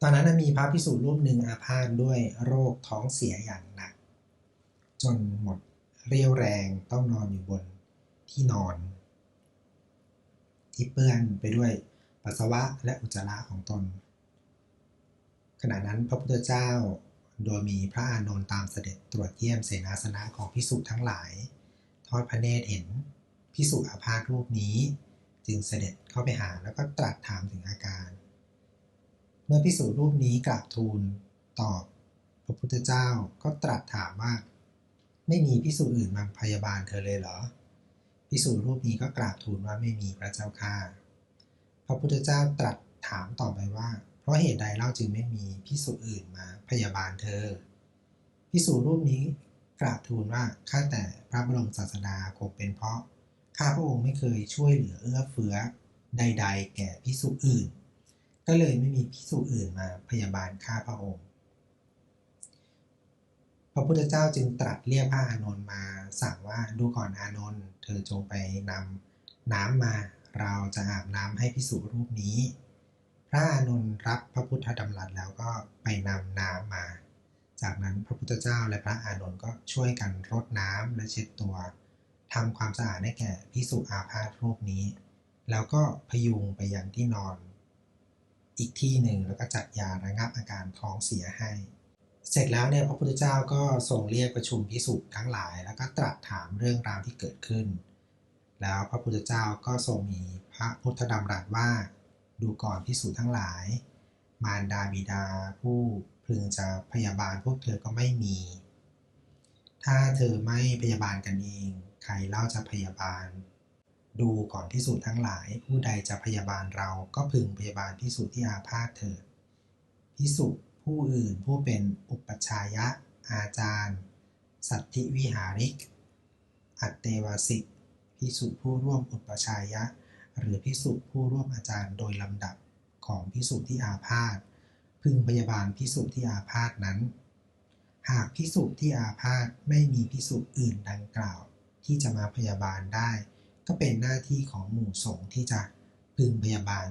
ตอนนั้นมีพระพิสุรูปหนึ่งอาพาธด้วยโรคท้องเสียอย่างหนัก จนหมดเรี่ยวแรงต้องนอนอยู่บนที่นอน ที่เปื้อนไปด้วยปัสสาวะและอุจจาระของตน ขณะนั้นพระพุทธเจ้าโดยมีพระอานนท์ตามเสด็จตรวจเยี่ยมเสนาสนะของพิสุทั้งหลาย ทอดพระเนตรเห็นพิสุอาพาธรูปนี้ จึงเสด็จเข้าไปหาแล้วก็ตรัสถามถึงอาการ เมื่อพิสุรูปนี้กราบทูลตอบ พระพุทธเจ้าก็ตรัสถามว่า ไม่มีพิสุอื่นมาพยาบาลเธอเลยเหรอพิสุรูปนี้ก็กราบทูลว่าไม่มีพระเจ้าข้าพระพุทธเจ้าตรัสถามต่อไปว่า เพราะเหตุใดเล่าจึงไม่มีพิสุอื่นมาพยาบาลเธอพิสุรูปนี้กราบทูลว่าข้าแต่พระบรมศาสดาคงเป็นเพราะข้าพระองค์ไม่เคยช่วยเหลือเอื้อเฟื้อใด ๆ แก่พิสุอื่น ก็เลยไม่มีพิสุอื่นมาพยาบาลข้าพระองค์ พระพุทธเจ้าจึงตรัสเรียกพระอานนท์มาสั่งว่าดูก่อนอานนท์เธอจงไปนำน้ำมาเราจะอาบน้ำให้พิสุรูปนี้ พระอานนท์รับพระพุทธดำรัสแล้วก็ไปนำน้ำมา จากนั้นพระพุทธเจ้าและพระอานนท์ก็ช่วยกันรดน้ำและเช็ดตัวทำความสะอาดให้แก่พิสุอาพาธรูปนี้ แล้วก็พยุงไปยังที่นอน อีกที่หนึ่งแล้วก็จัดยาระงับอาการท้องเสียให้ เสร็จแล้วเนี่ยพระพุทธเจ้าก็ทรงเรียกประชุมพิสุทั้งหลาย แล้วก็ตรัสถามเรื่องราวที่เกิดขึ้น แล้วพระพุทธเจ้าก็ทรงมีพระพุทธดำรัสว่า ดูก่อนพิสุทั้งหลาย มารดาบิดาผู้พึงจะพยาบาลพวกเธอก็ไม่มี ถ้าเธอไม่พยาบาลกันเอง ใครเล่าจะพยาบาล ดูก่อนพิสูจน์ทั้งหลาย ผู้ใดจะพยาบาลเราก็พึงพยาบาลพิสูจน์ที่อาพาธเถิดพิสุผู้อื่นผู้เป็นอุปชายะ อาจารย์ สัตธิวิหาริก อัตเตวสิกพิสุผู้ร่วมอุปชายะ หรือพิสุผู้ร่วมอาจารย์โดยลำดับของพิสุที่อาพาธพึงพยาบาลพิสุที่อาพาธนั้น หากพิสุที่อาพาธไม่มีพิสุอื่นดังกล่าว ที่จะมาพยาบาลได้ ก็เป็นหน้าที่ของหมู่สงฆ์ที่จะพึงพยาบาล